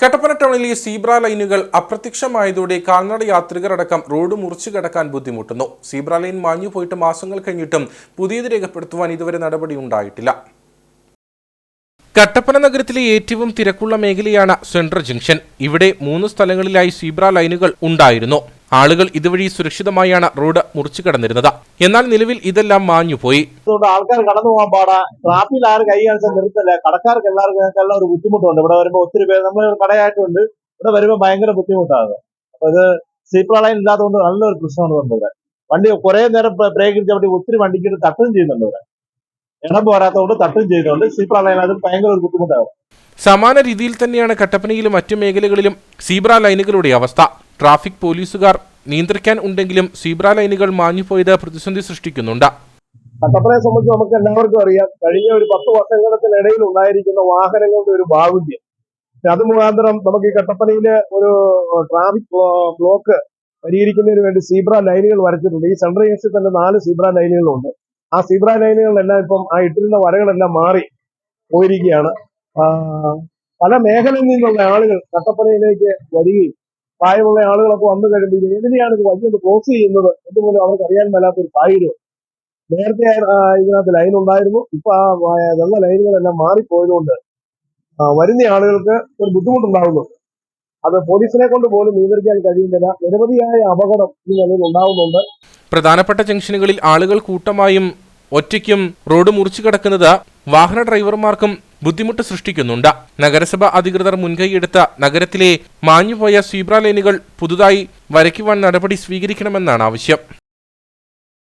കട്ടപ്പന ടൗണിലെ സീബ്ര ലൈനുകൾ അപ്രത്യക്ഷമായതോടെ കാൽനട യാത്രികരടക്കം റോഡ് മുറിച്ചു കടക്കാൻ ബുദ്ധിമുട്ടുന്നു. സീബ്ര ലൈൻ മാഞ്ഞു പോയിട്ട് മാസങ്ങൾ കഴിഞ്ഞിട്ടും പുതിയത് രേഖപ്പെടുത്തുവാൻ ഇതുവരെ നടപടി ഉണ്ടായിട്ടില്ല. കട്ടപ്പന നഗരത്തിലെ ഏറ്റവും തിരക്കുള്ള മേഖലയാണ് സെൻട്രൽ ജംഗ്ഷൻ. ഇവിടെ മൂന്ന് സ്ഥലങ്ങളിലായി സീബ്ര ലൈനുകൾ ഉണ്ടായിരുന്നു. ആളുകൾ ഇതുവഴി സുരക്ഷിതമായാണ് റോഡ് മുറിച്ചു കടന്നിരുന്നത്. എന്നാൽ നിലവിൽ ഇതെല്ലാം മാഞ്ഞുപോയി. പോയി ആൾക്കാർ കടന്നു പോകാൻ പാടാ. ട്രാഫിക്കിൽ ആരും കൈ കാണിച്ചാൽ നിർത്തല്ല. കടക്കാർക്ക് എല്ലാവർക്കും എല്ലാം ഒരു ബുദ്ധിമുട്ടുണ്ട്. ഇവിടെ വരുമ്പോൾ ഒത്തിരി പേര് നമ്മൾ കടയായിട്ടുണ്ട്. ഇവിടെ വരുമ്പോൾ ഭയങ്കര ബുദ്ധിമുട്ടാണ്. അപ്പൊ ഇത് സീബ്ര ലൈൻ ഇല്ലാത്തതുകൊണ്ട് നല്ലൊരു പ്രശ്നമാണ് വന്നത് ഇവിടെ. വണ്ടി കുറെ നേരം ബ്രേക്ക് ചവിട്ടി ഒത്തിരി വണ്ടിക്ക് തട്ടും ചെയ്യുന്നുണ്ട് ഇവിടെ. ഇടം പോരാത്തതുകൊണ്ട് തട്ടും ചെയ്യുന്നുണ്ട് സീപ്ര ലൈൻ അത് ഭയങ്കര ഒരു ബുദ്ധിമുട്ടാണ്. സമാന രീതിയിൽ തന്നെയാണ് കട്ടപ്പനയിലും മറ്റു മേഖലകളിലും സീബ്ര ലൈനുകളുടെ അവസ്ഥ. ട്രാഫിക് പോലീസുകാർ നിയന്ത്രിക്കാൻ ഉണ്ടെങ്കിലും സീബ്ര ലൈനുകൾ മാഞ്ഞുപോയത് പ്രതിസന്ധി സൃഷ്ടിക്കുന്നുണ്ട്. കട്ടപ്പനയെ സംബന്ധിച്ച് നമുക്ക് എല്ലാവർക്കും അറിയാം. കഴിഞ്ഞ ഒരു പത്ത് വർഷങ്ങൾക്കിടയിൽ ഉണ്ടായിരിക്കുന്ന വാഹനങ്ങളുടെ ഒരു ബാഹുല്യം. അത് മുഖാന്തരം നമുക്ക് ഈ കട്ടപ്പനയിലെ ഒരു ട്രാഫിക് ബ്ലോക്ക് പരിഹരിക്കുന്നതിന് വേണ്ടി സീബ്ര ലൈനുകൾ വരച്ചിട്ടുണ്ട്. ഈ സെൻട്രൽ ജംഗ്ഷനിൽ തന്നെ നാല് സീബ്ര ലൈനുകളുണ്ട്. ആ സീബ്ര ലൈനുകളെല്ലാം ഇപ്പം ആ ഇട്ടിരുന്ന വരകളെല്ലാം മാറി പോയിരിക്കുകയാണ്. പല മേഖലയിൽ നിന്നുള്ള ആളുകൾ കട്ടപ്പനയിലേക്ക് വരികയും പ്രായമുള്ള ആളുകളൊക്കെ വന്നു കഴിയുമ്പോൾ എങ്ങനെയാണ് ഇത് വഴി ക്ലോസ് ചെയ്യുന്നത്? എന്തുപോലും അവർക്ക് അറിയാൻ മേലാത്തൊരു സാഹചര്യം നേരത്തെ ഇതിനകത്ത് ലൈൻ ഉണ്ടായിരുന്നു. ഇപ്പൊ ആ നല്ല ലൈനുകളെല്ലാം മാറിപ്പോയതുകൊണ്ട് വരുന്ന ആളുകൾക്ക് ഒരു ബുദ്ധിമുട്ടുണ്ടാകുന്നു അത് പോലീസിനെ കൊണ്ട് പോലും നിയന്ത്രിക്കാൻ കഴിയുന്നില്ല. നിരവധിയായ അപകടം ഈ നിലയിൽ ഉണ്ടാവുന്നുണ്ട്. പ്രധാനപ്പെട്ട ജംഗ്ഷനുകളിൽ ആളുകൾ കൂട്ടമായും ഒറ്റയ്ക്കും റോഡ് മുറിച്ചു കിടക്കുന്നത് വാഹന ഡ്രൈവർമാർക്കും ബുദ്ധിമുട്ട് സൃഷ്ടിക്കുന്നുണ്ട്. നഗരസഭ അധികൃതർ മുൻകൈയെടുത്ത നഗരത്തിലെ മാഞ്ഞുപോയ സ്വീബ്ര ലൈനുകൾ പുതുതായി വരയ്ക്കുവാൻ നടപടി സ്വീകരിക്കണമെന്നാണ് ആവശ്യം.